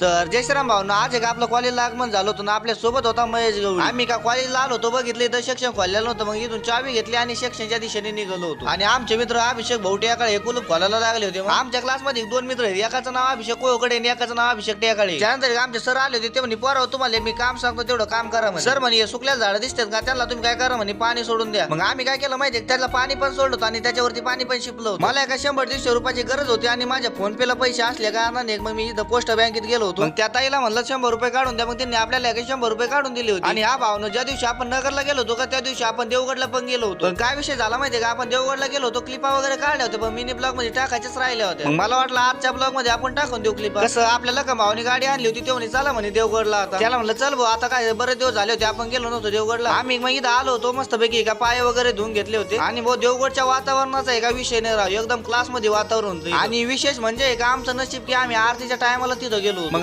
तर जय श्रीराम भाऊ आज एक आपलं कॉलेजला आगमन झालं होतं ना आपल्यासोबत होता महेश गवळी. आम्ही का कॉलेजला आलो होतो बघितले तर शिक्षण खोललेलं नव्हतं मग इथून चावी घेतली आणि सेक्शनच्या दिशेने निघालो होतो. आणि आमचे मित्र अभिषेक भाऊटेकडे हे कुलूप खोलायला लागले होते मग आमच्या क्लासमध्ये एक दोन मित्र आहेत एकाचं नाव अभिषेक कोळकडे आणि एकाचं नाव अभिषेक टेकाळे त्यानंतर आमचे सर आले होते ते म्हणे पोराव तुम्हाला मी काम सांगतो तेवढं काम करा म्हणे. सर म्हणे हे सुकल्या झाडं दिसतात का? त्यांना तुम्ही काय करा म्हणे पाणी सोडून द्या. मग आम्ही काय केलं माहितीये त्याला पाणी पण सोडलं आणि त्याच्यावरती पाणी पण शिपलं मला एका शंभर दीडशे रुपयाची गरज होती आणि माझ्या फोन पेला पैसे असले का नाही मग मी इथं पोस्ट बँकेत गेलो होतो. मग त्या ताईला म्हणलं शंभर रुपये काढून द्या. मग त्यांनी आपल्याला एका शंभर रुपये काढून दिले होते. आणि हा भावनो ज्या दिवशी आपण नगरला गेलो होतो का त्या दिवशी आपण देवगडला पण गेलो होतो. पण काय विषय झाला माहितीये का? आपण देवगडला गेलो होतो क्लिपा वगैरे काढल्या होत्या पण मिनी ब्लॉगमध्ये टाकायच्याच राहिल्या होत्या. मग मला वाटलं आजच्या ब्लॉगमध्ये आपण टाकून देऊ क्लिप. कसं आपल्याला का भावनी गाडी आणली होती ते म्हणे चला म्हणे देवगडला आता. त्याला म्हणलं चल भाऊ आता काय बरेच दिवस झाले होते आपण गेलो नव्हतो देवगडला. आम्ही मग इथं आलो होतो मस्त पैकी का पाय वगैरे धुवून घेतले होते. आणि भाऊ देवगडच्या वातावरणाचा एका विषय नाही राव एकदम क्लासमध्ये वातावरण होतं आणि विशेष म्हणजे का आमचं नशीब की आम्ही आरतीच्या टायमाला तिथं गेलो होतो.